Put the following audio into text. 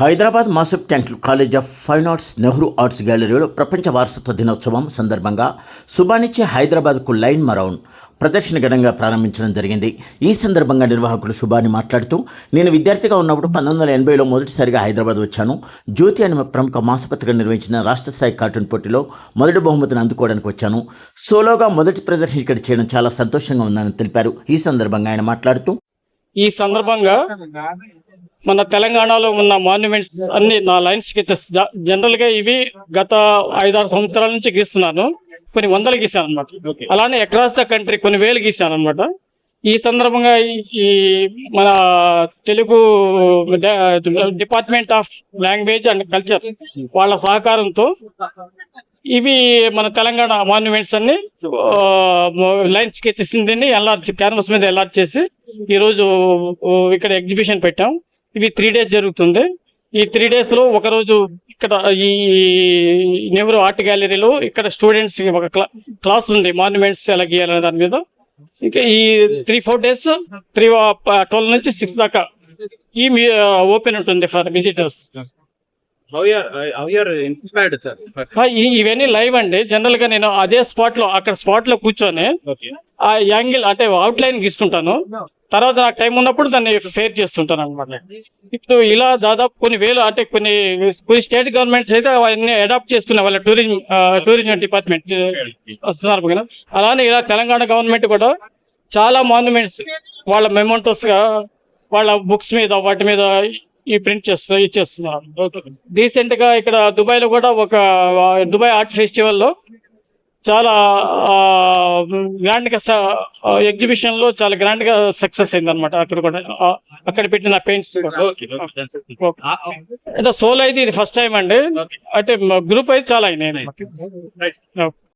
Hyderabad Masab tank college of fine arts Nehru arts గ్యాలరీలో ప్రపంచ వారసత్వ దినోత్సవం సందర్భంగా సుబానిచ్చే హైదరాబాద్కు లైన్ మరౌన్ ప్రదర్శన ఘనంగా ప్రారంభించడం జరిగింది. ఈ సందర్భంగా నిర్వాహకులు శుభాని మాట్లాడుతూ నేను విద్యార్థిగా ఉన్నప్పుడు పంతొమ్మిది వందల ఎనభైలో మొదటిసారిగా హైదరాబాద్ వచ్చాను. జ్యోతి అనే ప్రముఖ మాసపత్రిక నిర్వహించిన రాష్ట్ర స్థాయి కార్టూన్ పోటీలో మొదటి బహుమతిని అందుకోవడానికి వచ్చాను. సోలోగా మొదటి ప్రదర్శన ఇక్కడ చేయడం చాలా సంతోషంగా ఉందని తెలిపారు. ఈ సందర్భంగా ఆయన మాట్లాడుతూ ఈ సందర్భంగా మన తెలంగాణలో ఉన్న మాన్యుమెంట్స్ అన్ని నా లైన్ స్కెచెస్ జనరల్గా ఇవి గత ఐదారు సంవత్సరాల నుంచి గీస్తున్నాను. కొన్ని వందలు గీసాను అనమాట అలానే అక్రాస్ ద కంట్రీ కొన్ని వేలు గీసాను అనమాట ఈ సందర్భంగా ఈ- మన Telugu department of language and culture వాళ్ళ సహకారంతో ఇవి మన తెలంగాణ మాన్యుమెంట్స్ అన్ని లైన్ స్కెచెస్ ఎల్లార్జ్ క్యాన్వాస్ మీద ఎల్లార్జ్ చేసి ఈరోజు ఇక్కడ ఎగ్జిబిషన్ పెట్టాం. ఇవి త్రీ డేస్ జరుగుతుంది. ఈ త్రీ డేస్లో ఒక రోజు ఇక్కడ ఈ నెహ్రూ ఆర్ట్ గ్యాలరీలో ఇక్కడ స్టూడెంట్స్ ఒక క్లాస్ ఉంది మాన్యుమెంట్స్ ఎలా గీయాలనే దాని మీద. ఇంకా ఈ three four days three twelve నుంచి సిక్స్ దాకా ఈ ఓపెన్ uh, ఉంటుంది ఫర్ విజిటర్స్ ఇవన్నీ లైవ్ అండి. జనరల్గా నేను అదే స్పాట్లో అక్కడ స్పాట్లో కూర్చొని. ఆ యాంగిల్ అంటే అవుట్ లైన్ గీసుకుంటాను తర్వాత నాకు టైం ఉన్నప్పుడు దాన్ని ఫేర్ చేస్తుంటాను అనమాట ఇప్పుడు ఇలా దాదాపు కొన్ని వేలు అంటే కొన్ని కొన్ని స్టేట్ గవర్నమెంట్స్ అయితే అవన్నీ అడాప్ట్ చేసుకునే వాళ్ళ టూరిజం టూరిజం డిపార్ట్మెంట్ వస్తున్నారు కదా. అలానే ఇలా తెలంగాణ గవర్నమెంట్ కూడా చాలా మాన్యుమెంట్స్ వాళ్ళ మెమోంటోస్గా వాళ్ళ బుక్స్ మీద వాటి మీద ఈ ప్రింట్ చేస్తూ రీసెంట్గా ఇక్కడ దుబాయ్లో కూడా ఒక దుబాయ్ ఆర్ట్ ఫెస్టివల్లో చాలా గ్రాండ్గా ఎగ్జిబిషన్లో చాలా గ్రాండ్గా సక్సెస్ అయింది అనమాట అక్కడ కూడా అక్కడ పెట్టిన పెయింట్స్. Ah, ah, అంటే సోలో అయితే ఇది ఫస్ట్ టైం అండి. అంటే గ్రూప్ అయితే చాలా అయినాయి.